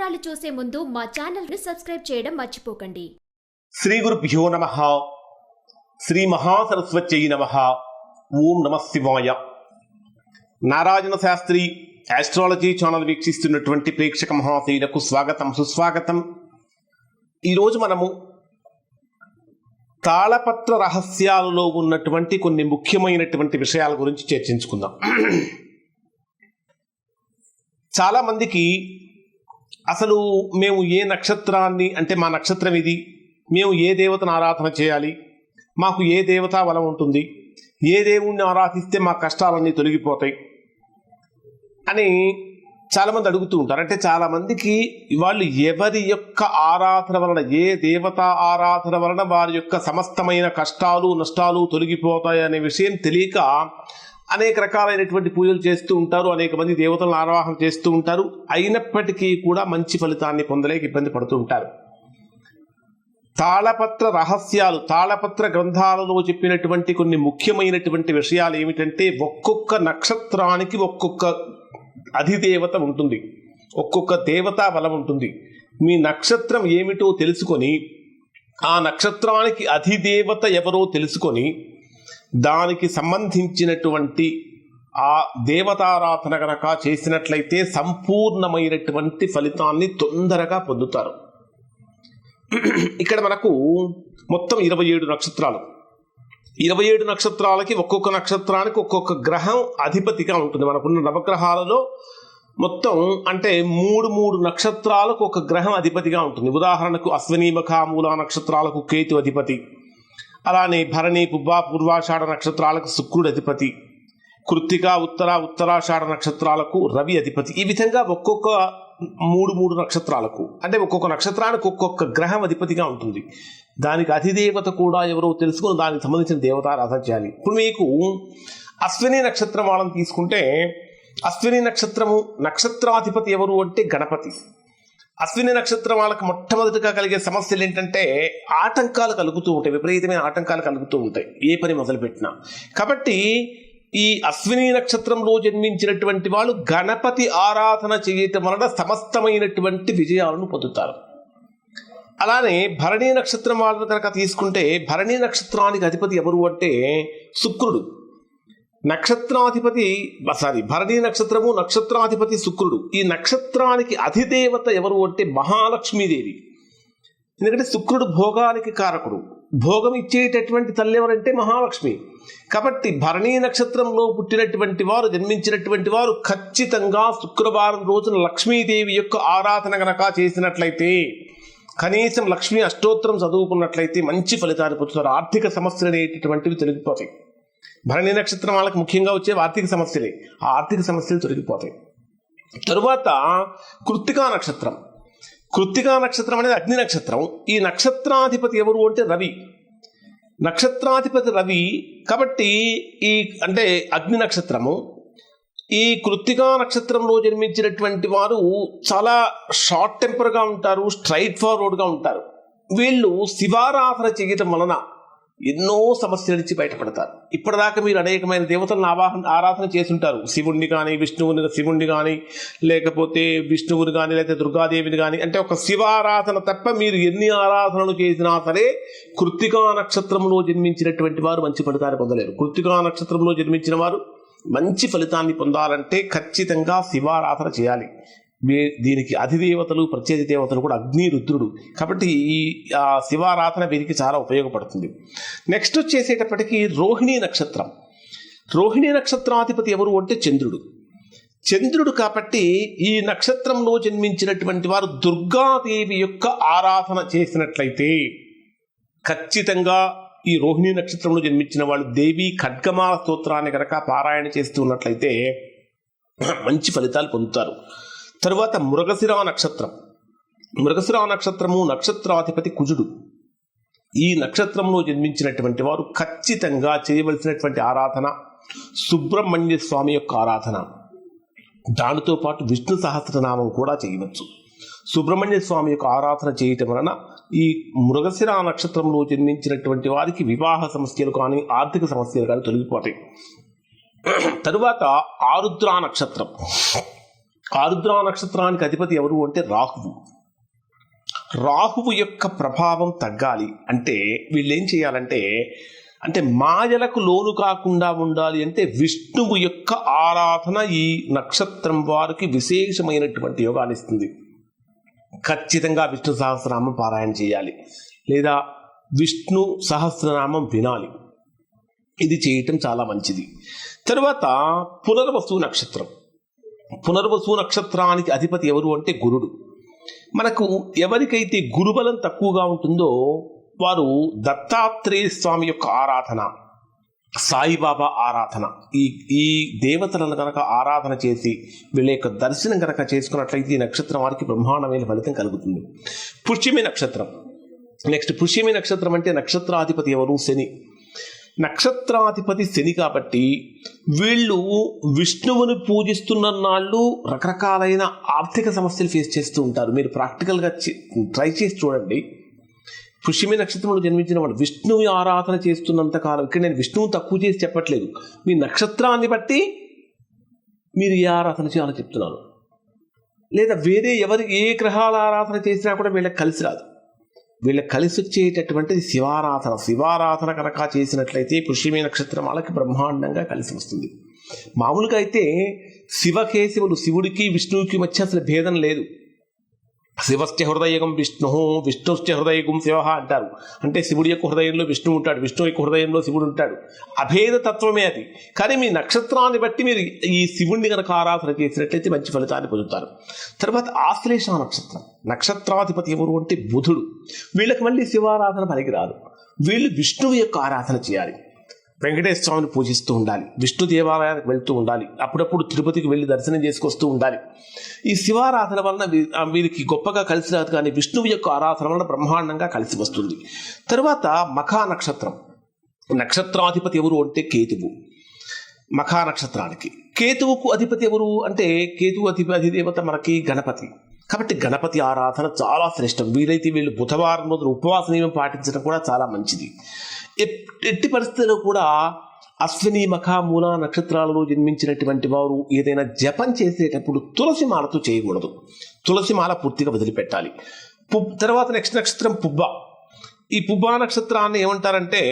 వివరాలు చూసే ముందు మా ఛానల్ని సబ్స్క్రైబ్ చేయడం మర్చిపోకండి. శ్రీ గురుభ్యో నమ. శ్రీ మహాసరస్వత్యై నమ. ఓం నమ శివాయ. నారాయణ శాస్త్రి ఆస్ట్రాలజీ ఛానల్ వీక్షిస్తున్నటువంటి ప్రేక్షక మహాశైలకు స్వాగతం సుస్వాగతం. ఈరోజు మనము తాళపత్ర రహస్యాలలో ఉన్నటువంటి కొన్ని ముఖ్యమైనటువంటి విషయాల గురించి చర్చించుకుందాం. చాలామందికి అసలు మేము ఏ నక్షత్రాన్ని అంటే మా నక్షత్రం ఇది మేము ఏ దేవతను ఆరాధన చేయాలి మాకు ఏ దేవతా బలం ఉంటుంది ఏ దేవుణ్ణి ఆరాధిస్తే మా కష్టాలన్నీ తొలగిపోతాయి అని చాలామంది అడుగుతూ ఉంటారు. అంటే చాలామందికి వాళ్ళు ఎవరి యొక్క ఆరాధన వలన ఏ దేవత ఆరాధన వలన వారి యొక్క సమస్తమైన కష్టాలు నష్టాలు తొలగిపోతాయి అనే విషయం తెలియక అనేక రకాలైనటువంటి పూజలు చేస్తూ ఉంటారు. అనేక మంది దేవతలను ఆరాధన చేస్తూ ఉంటారు. అయినప్పటికీ కూడా మంచి ఫలితాన్ని పొందలేక ఇబ్బంది పడుతూ ఉంటారు. తాళపత్ర రహస్యాలు తాళపత్ర గ్రంథాలలో చెప్పినటువంటి కొన్ని ముఖ్యమైనటువంటి విషయాలు ఏమిటంటే ఒక్కొక్క నక్షత్రానికి ఒక్కొక్క అధిదేవత ఉంటుంది. ఒక్కొక్క దేవతా బలం ఉంటుంది. మీ నక్షత్రం ఏమిటో తెలుసుకొని ఆ నక్షత్రానికి అధిదేవత ఎవరో తెలుసుకొని దానికి సంబంధించినటువంటి ఆ దేవతారాధన గనక చేసినట్లయితే సంపూర్ణమైనటువంటి ఫలితాన్ని తొందరగా పొందుతారు. ఇక్కడ మనకు మొత్తం ఇరవై ఏడు నక్షత్రాలు. ఇరవై ఏడు నక్షత్రాలకి ఒక్కొక్క నక్షత్రానికి ఒక్కొక్క గ్రహం అధిపతిగా ఉంటుంది. మనకున్న నవగ్రహాలలో మొత్తం అంటే మూడు మూడు నక్షత్రాలకు ఒక గ్రహం అధిపతిగా ఉంటుంది. ఉదాహరణకు అశ్వనీ మఖ మూల నక్షత్రాలకు కేతు అధిపతి. అలానే భరణి పుబ్బ పూర్వాషాఢ నక్షత్రాలకు శుక్రుడు అధిపతి. కృత్తిక ఉత్తర ఉత్తరాషాఢ నక్షత్రాలకు రవి అధిపతి. ఈ విధంగా ఒక్కొక్క మూడు మూడు నక్షత్రాలకు. అంటే ఒక్కొక్క నక్షత్రానికి ఒక్కొక్క గ్రహం అధిపతిగా ఉంటుంది. దానికి అధిదేవత కూడా ఎవరో తెలుసుకుని దానికి సంబంధించిన దేవతారాధన చేయాలి ఇప్పుడు మీకు అశ్విని నక్షత్రం వాళ్ళని తీసుకుంటే అశ్విని నక్షత్రము నక్షత్రాధిపతి ఎవరు అంటే గణపతి. అశ్విని నక్షత్రం వాళ్ళకి మొట్టమొదటిగా కలిగే సమస్యలు ఏంటంటే ఆటంకాలు కలుగుతూ ఉంటాయి విపరీతమైన ఆటంకాలు కలుగుతూ ఉంటాయి ఏ పని మొదలుపెట్టినా. కాబట్టి ఈ అశ్విని నక్షత్రంలో జన్మించినటువంటి వాళ్ళు గణపతి ఆరాధన చేయటం వలన సమస్తమైనటువంటి విజయాలను పొందుతారు. అలానే భరణీ నక్షత్రం వాళ్ళని కనుక తీసుకుంటే భరణీ నక్షత్రానికి అధిపతి ఎవరు అంటే శుక్రుడు. నక్షత్రాధిపతి సారీ భరణీ నక్షత్రము నక్షత్రాధిపతి శుక్రుడు. ఈ నక్షత్రానికి అధిదేవత ఎవరు అంటే మహాలక్ష్మీదేవి. ఎందుకంటే శుక్రుడు భోగానికి కారకుడు. భోగం ఇచ్చేటటువంటి తల్లి ఎవరంటే మహాలక్ష్మి. కాబట్టి భరణీ నక్షత్రంలో పుట్టినటువంటి వారు జన్మించినటువంటి వారు ఖచ్చితంగా శుక్రవారం రోజున లక్ష్మీదేవి యొక్క ఆరాధన గనక చేసినట్లయితే కనీసం లక్ష్మీ అష్టోత్తరం చదువుకున్నట్లయితే మంచి ఫలితాన్ని పొందుతారు. ఆర్థిక సమస్యలు అనేటటువంటివి తొలగిపోతాయి. భరణీ నక్షత్రం వాళ్ళకి ముఖ్యంగా వచ్చే ఆర్థిక సమస్యలే. ఆ ఆర్థిక సమస్యలు తొలగిపోతాయి. తరువాత కృత్తికా నక్షత్రం. కృత్తికా నక్షత్రం అనేది అగ్ని నక్షత్రం. ఈ నక్షత్రాధిపతి ఎవరు అంటే రవి. నక్షత్రాధిపతి రవి కాబట్టి ఈ అంటే అగ్ని నక్షత్రము. ఈ కృత్తికా నక్షత్రంలో జన్మించినటువంటి వారు చాలా షార్ట్ టెంపర్గా ఉంటారు స్ట్రైట్ ఫార్వర్డ్గా ఉంటారు. వీళ్ళు శివారాధన చేయటం వలన ఎన్నో సమస్యల నుంచి బయటపడతారు. ఇప్పటిదాకా మీరు అనేకమైన దేవతలను ఆవాహన ఆరాధన చేస్తుంటారు. శివుణ్ణి కానీ విష్ణువుని శివుణ్ణి కానీ లేకపోతే విష్ణువుని కానీ లేకపోతే దుర్గాదేవిని కానీ అంటే ఒక శివారాధన తప్ప మీరు ఎన్ని ఆరాధనలు చేసినా సరే కృత్తికా నక్షత్రంలో జన్మించినటువంటి వారు మంచి ఫలితాన్ని పొందలేరు. కృత్తికా నక్షత్రంలో జన్మించిన వారు మంచి ఫలితాన్ని పొందాలంటే ఖచ్చితంగా శివారాధన చేయాలి. మే దీనికి అధిదేవతలు ప్రత్యేక దేవతలు కూడా అగ్ని రుద్రుడు. కాబట్టి ఈ ఆ, శివారాధన వీరికి చాలా ఉపయోగపడుతుంది. నెక్స్ట్ వచ్చేసేటప్పటికి రోహిణీ నక్షత్రం. రోహిణీ నక్షత్రాధిపతి ఎవరు అంటే చంద్రుడు. చంద్రుడు కాబట్టి ఈ నక్షత్రంలో జన్మించినటువంటి వారు దుర్గాదేవి యొక్క ఆరాధన చేసినట్లయితే ఖచ్చితంగా ఈ రోహిణీ నక్షత్రంలో జన్మించిన వాళ్ళు దేవి ఖడ్గమాల స్తోత్రాన్ని కనుక పారాయణ చేస్తూ ఉన్నట్లయితే మంచి ఫలితాలు పొందుతారు. తరువాత మృగశిర నక్షత్రం. మృగశిర నక్షత్రము నక్షత్రాధిపతి కుజుడు. ఈ నక్షత్రంలో జన్మించినటువంటి వారు ఖచ్చితంగా చేయవలసినటువంటి ఆరాధన సుబ్రహ్మణ్య స్వామి యొక్క ఆరాధన. దానితో పాటు విష్ణు సహస్రనామం కూడా చేయవచ్చు. సుబ్రహ్మణ్య స్వామి యొక్క ఆరాధన చేయటం వలన ఈ మృగశిర నక్షత్రంలో జన్మించినటువంటి వారికి వివాహ సమస్యలు కానీ ఆర్థిక సమస్యలు కానీ తొలగిపోతాయి. తరువాత ఆరుద్ర నక్షత్రం. ఆరుద్ర నక్షత్రానికి అధిపతి ఎవరు అంటే రాహువు. రాహువు యొక్క ప్రభావం తగ్గాలి అంటే వీళ్ళు ఏం చేయాలంటే అంటే మాయలకు లోను కాకుండా ఉండాలి అంటే విష్ణువు యొక్క ఆరాధన ఈ నక్షత్రం వారికి విశేషమైనటువంటి యోగాన్ని ఇస్తుంది. ఖచ్చితంగా విష్ణు సహస్రనామం పారాయణ చేయాలి. లేదా విష్ణు సహస్రనామం వినాలి. ఇది చేయటం చాలా మంచిది. తర్వాత పునర్వసు నక్షత్రం. పునర్వసు నక్షత్రానికి అధిపతి ఎవరు అంటే గురుడు. మనకు ఎవరికైతే గురుబలం తక్కువగా ఉంటుందో వారు దత్తాత్రేయ స్వామి యొక్క ఆరాధన సాయిబాబా ఆరాధన. ఈ ఈ దేవతలను కనుక ఆరాధన చేసి వీళ్ళ యొక్క దర్శనం కనుక చేసుకున్నట్లయితే ఈ నక్షత్రం వారికి బ్రహ్మాండమైన ఫలితం కలుగుతుంది. పుష్యమి నక్షత్రం. నెక్స్ట్ పుష్యమి నక్షత్రం అంటే నక్షత్రాధిపతి ఎవరు? శని. నక్షత్రాధిపతి శని కాబట్టి వీళ్ళు విష్ణువుని పూజిస్తున్న నాళ్ళు రకరకాలైన ఆర్థిక సమస్యలు ఫేస్ చేస్తూ ఉంటారు. మీరు ప్రాక్టికల్గా ట్రై చేసి చూడండి. పుష్యమి నక్షత్రంలో జన్మించిన వాడు విష్ణువు ఆరాధన చేస్తున్నంత కాలం ఇక్కడ నేను విష్ణువు తక్కువ చేసి చెప్పట్లేదు. మీ నక్షత్రాన్ని బట్టి మీరు ఏ ఆరాధన చేయాలో చెప్తున్నాను. లేదా వేరే ఎవరి ఏ గ్రహాల ఆరాధన చేసినా కూడా వీళ్ళకి కలిసి రాదు. వీళ్ళ కలిసి వచ్చేటటువంటిది శివారాధన శివారాధన కనుక చేసినట్లయితే పుష్యమి నక్షత్రం వాళ్ళకి బ్రహ్మాండంగా కలిసి వస్తుంది. మామూలుగా అయితే శివకేశవులు శివుడికి విష్ణువుకి మధ్య అసలు భేదం లేదు. శివస్య హృదయం విష్ణు విష్ణుస్య హృదయగం శివ అంటారు. అంటే శివుడి యొక్క హృదయంలో విష్ణువు ఉంటాడు విష్ణువు యొక్క హృదయంలో శివుడు ఉంటాడు. అభేద తత్వమే అది. కానీ మీ నక్షత్రాన్ని బట్టి మీరు ఈ శివుణ్ణి కనుక ఆరాధన చేసినట్లయితే మంచి ఫలితాన్ని పొందుతారు. తర్వాత ఆశ్లేష నక్షత్రం. నక్షత్రాధిపతి ఎవరు అంటే బుధుడు. వీళ్ళకి మళ్ళీ శివారాధన పనికిరాదు వీళ్ళు విష్ణువు యొక్క ఆరాధన చేయాలి. వెంకటేశ్వర స్వామిని పూజిస్తూ ఉండాలి. విష్ణు దేవాలయానికి వెళ్తూ ఉండాలి. అప్పుడప్పుడు తిరుపతికి వెళ్ళి దర్శనం చేసుకొస్తూ ఉండాలి. ఈ శివారాధన వలన వీరికి గొప్పగా కలిసి రాదు కానీ విష్ణువు యొక్క ఆరాధన వలన బ్రహ్మాండంగా కలిసి వస్తుంది. తర్వాత మఖా నక్షత్రం. నక్షత్రాధిపతి ఎవరు అంటే కేతువు. మఖా నక్షత్రానికి. కేతువుకు అధిపతి ఎవరు అంటే కేతువు అధిపతి అధిదేవత మనకి గణపతి. కాబట్టి గణపతి ఆరాధన చాలా శ్రేష్టం. వీలైతే వీళ్ళు బుధవారం రోజున ఉపవాస నియమం పాటించడం కూడా చాలా మంచిది. ఎట్టి పరిస్థితుల్లో కూడా అశ్విని మఖ మూల నక్షత్రాలలో జన్మించినటువంటి వారు ఏదైనా జపం చేసేటప్పుడు తులసి మాలతో చేయకూడదు. తులసి మాల పూర్తిగా వదిలిపెట్టాలి. పు తర్వాత నెక్స్ట్ నక్షత్రం పుబ్బ. ఈ పుబ్బా నక్షత్రాన్ని ఏమంటారంటే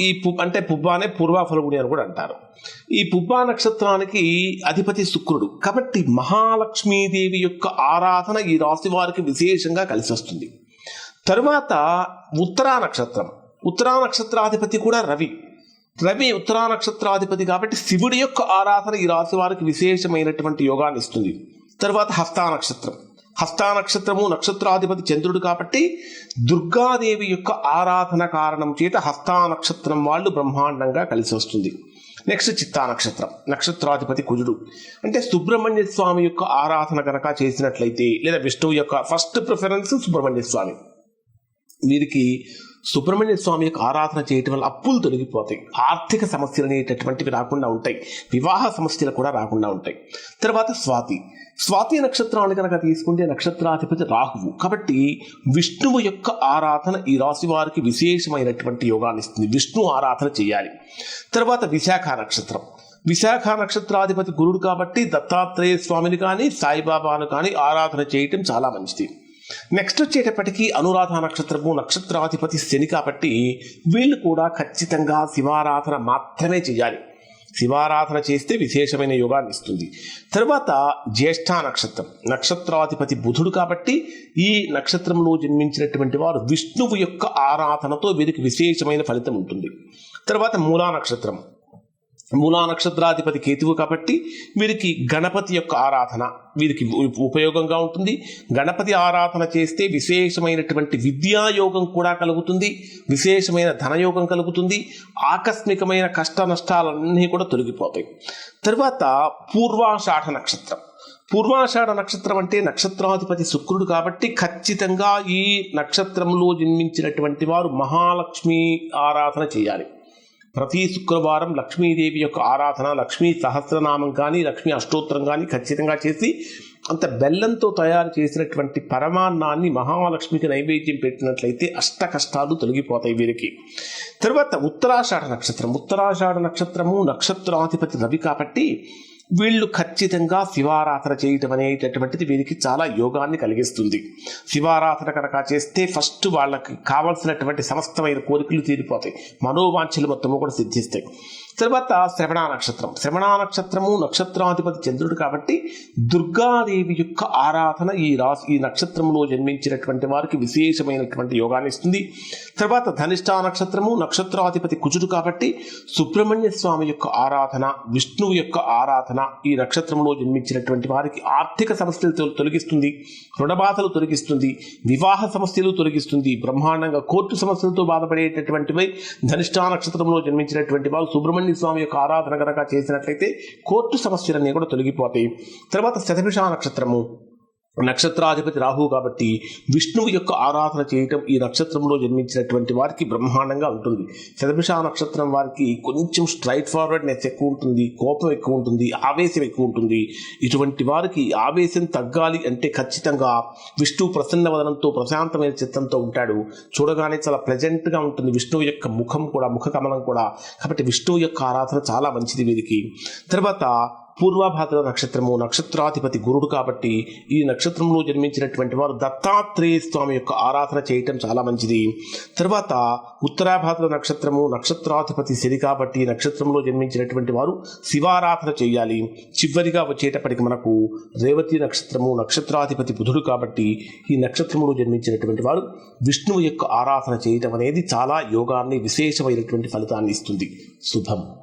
ఈ పు అంటే పుబ్బానే పూర్వఫలగుడి అని కూడా అంటారు. ఈ పుబ్బా నక్షత్రానికి అధిపతి శుక్రుడు. కాబట్టి మహాలక్ష్మీదేవి యొక్క ఆరాధన ఈ రాశి వారికి విశేషంగా కలిసి వస్తుంది తరువాత ఉత్తరా నక్షత్రం. ఉత్తరా నక్షత్రాధిపతి కూడా రవి. రవి ఉత్తరా నక్షత్రాధిపతి కాబట్టి శివుడి యొక్క ఆరాధన ఈ రాశి వారికి విశేషమైనటువంటి యోగాన్ని ఇస్తుంది. తర్వాత హస్తా నక్షత్రం హస్తా నక్షత్రము నక్షత్రాధిపతి చంద్రుడు కాబట్టి దుర్గాదేవి యొక్క ఆరాధన కారణం చేత హస్తా నక్షత్రం వాళ్ళు బ్రహ్మాండంగా కలిసి వస్తుంది. నెక్స్ట్ చిత్తా నక్షత్రం నక్షత్రాధిపతి కుజుడు. అంటే సుబ్రహ్మణ్య స్వామి యొక్క ఆరాధన కనుక చేసినట్లయితే లేదా విష్ణువు యొక్క ఫస్ట్ ప్రిఫరెన్స్ సుబ్రహ్మణ్య స్వామి. వీరికి సుబ్రహ్మణ్య స్వామి యొక్క ఆరాధన చేయటం వల్ల అప్పులు తొలగిపోతాయి. ఆర్థిక సమస్యలు అనేటటువంటివి రాకుండా ఉంటాయి. వివాహ సమస్యలు కూడా రాకుండా ఉంటాయి. తర్వాత స్వాతి. స్వాతి నక్షత్రాన్ని కనుక తీసుకుంటే నక్షత్రాధిపతి రాహువు. కాబట్టి విష్ణువు యొక్క ఆరాధన ఈ రాశి వారికి విశేషమైనటువంటి యోగాన్ని ఇస్తుంది. విష్ణు ఆరాధన చేయాలి. తర్వాత విశాఖ నక్షత్రం. విశాఖ నక్షత్రాధిపతి గురుడు కాబట్టి దత్తాత్రేయ స్వామిని కానీ సాయిబాబాను కానీ ఆరాధన చేయటం చాలా మంచిది. నెక్స్ట్ వచ్చేటప్పటికి అనురాధ నక్షత్రము నక్షత్రాధిపతి శని కాబట్టి వీళ్ళు కూడా ఖచ్చితంగా శివారాధన మాత్రమే చేయాలి. శివారాధన చేస్తే విశేషమైన యోగాన్ని ఇస్తుంది. తర్వాత జ్యేష్ఠ నక్షత్రం. నక్షత్రాధిపతి బుధుడు కాబట్టి ఈ నక్షత్రంలో జన్మించినటువంటి వారు విష్ణువు యొక్క ఆరాధనతో వీరికి విశేషమైన ఫలితం ఉంటుంది. తర్వాత మూలా నక్షత్రం. మూలా నక్షత్రాధిపతి కేతువు కాబట్టి వీరికి గణపతి యొక్క ఆరాధన వీరికి ఉపయోగంగా ఉంటుంది. గణపతి ఆరాధన చేస్తే విశేషమైనటువంటి విద్యాయోగం కూడా కలుగుతుంది. విశేషమైన ధనయోగం కలుగుతుంది. ఆకస్మికమైన కష్ట నష్టాలన్నీ కూడా తొలగిపోతాయి. తర్వాత పూర్వాషాఢ నక్షత్రం. పూర్వాషాఢ నక్షత్రం అంటే నక్షత్రాధిపతి శుక్రుడు కాబట్టి ఖచ్చితంగా ఈ నక్షత్రంలో జన్మించినటువంటి వారు మహాలక్ష్మి ఆరాధన చేయాలి. ప్రతి శుక్రవారం లక్ష్మీదేవి యొక్క ఆరాధన లక్ష్మీ సహస్రనామం కానీ లక్ష్మీ అష్టోత్తరం కానీ ఖచ్చితంగా చేసి అంత బెల్లంతో తయారు చేసినటువంటి పరమాన్నాన్ని మహాలక్ష్మికి నైవేద్యం పెట్టినట్లయితే అష్ట కష్టాలు తొలగిపోతాయి వీరికి. తర్వాత ఉత్తరాషాఢ నక్షత్రం. ఉత్తరాషాఢ నక్షత్రము నక్షత్రాధిపతి రవి కాబట్టి వీళ్ళు ఖచ్చితంగా శివారాధన చేయటం అనేటటువంటిది వీరికి చాలా యోగాన్ని కలిగిస్తుంది. శివారాధన కనుక చేస్తే ఫస్ట్ వాళ్ళకి కావలసినటువంటి సమస్తమైన కోరికలు తీరిపోతాయి. మనోవాంఛలు మొత్తము కూడా సిద్ధిస్తాయి. తర్వాత శ్రవణ నక్షత్రం. శ్రవణ నక్షత్రము నక్షత్రాధిపతి చంద్రుడు కాబట్టి దుర్గాదేవి యొక్క ఆరాధన ఈ రాశి ఈ నక్షత్రంలో జన్మించినటువంటి వారికి విశేషమైనటువంటి యోగాన్ని ఇస్తుంది. తర్వాత ధనిష్టా నక్షత్రము నక్షత్రాధిపతి కుజుడు కాబట్టి సుబ్రహ్మణ్య స్వామి యొక్క ఆరాధన విష్ణువు యొక్క ఆరాధన ఈ నక్షత్రంలో జన్మించినటువంటి వారికి ఆర్థిక సమస్యలు తొలగిస్తుంది. రుణబాధలు తొలగిస్తుంది. వివాహ సమస్యలు తొలగిస్తుంది. బ్రహ్మాండంగా కోర్టు సమస్యలతో బాధపడేటటువంటి ధనిష్టా నక్షత్రంలో జన్మించినటువంటి వారు సుబ్రహ్మణ్య స్వామి యొక్క ఆరాధన కనుక చేసినట్లయితే కోర్టు సమస్యలన్నీ కూడా తొలగిపోతాయి. తర్వాత శతభిష నక్షత్రము నక్షత్రాధిపతి రాహు కాబట్టి విష్ణువు యొక్క ఆరాధన చేయటం ఈ నక్షత్రంలో జన్మించినటువంటి వారికి బ్రహ్మాండంగా ఉంటుంది. శతభిష నక్షత్రం వారికి కొంచెం స్ట్రైట్ ఫార్వర్డ్నెస్ ఎక్కువ ఉంటుంది కోపం ఎక్కువ ఉంటుంది ఆవేశం ఎక్కువ ఉంటుంది. ఇటువంటి వారికి ఆవేశం తగ్గాలి అంటే ఖచ్చితంగా విష్ణువు ప్రసన్న వదనంతో ప్రశాంతమైన చిత్తంతో ఉంటాడు. చూడగానే చాలా ప్లెజెంట్గా ఉంటుంది. విష్ణువు యొక్క ముఖం కూడా ముఖ కమలం కూడా. కాబట్టి విష్ణువు యొక్క ఆరాధన చాలా మంచిది వీరికి. తర్వాత పూర్వాభాద్ర నక్షత్రము నక్షత్రాధిపతి గురుడు కాబట్టి ఈ నక్షత్రంలో జన్మించినటువంటి వారు దత్తాత్రేయ స్వామి యొక్క ఆరాధన చేయటం చాలా మంచిది. తర్వాత ఉత్తరాభాద్ర నక్షత్రము నక్షత్రాధిపతి శని కాబట్టి ఈ నక్షత్రంలో జన్మించినటువంటి వారు శివారాధన చేయాలి. చివరిగా వచ్చేటప్పటికి మనకు రేవతి నక్షత్రము నక్షత్రాధిపతి బుధుడు కాబట్టి ఈ నక్షత్రంలో జన్మించినటువంటి వారు విష్ణువు యొక్క ఆరాధన చేయటం అనేది చాలా యోగాన్ని విశేషమైనటువంటి ఫలితాన్ని ఇస్తుంది. శుభం.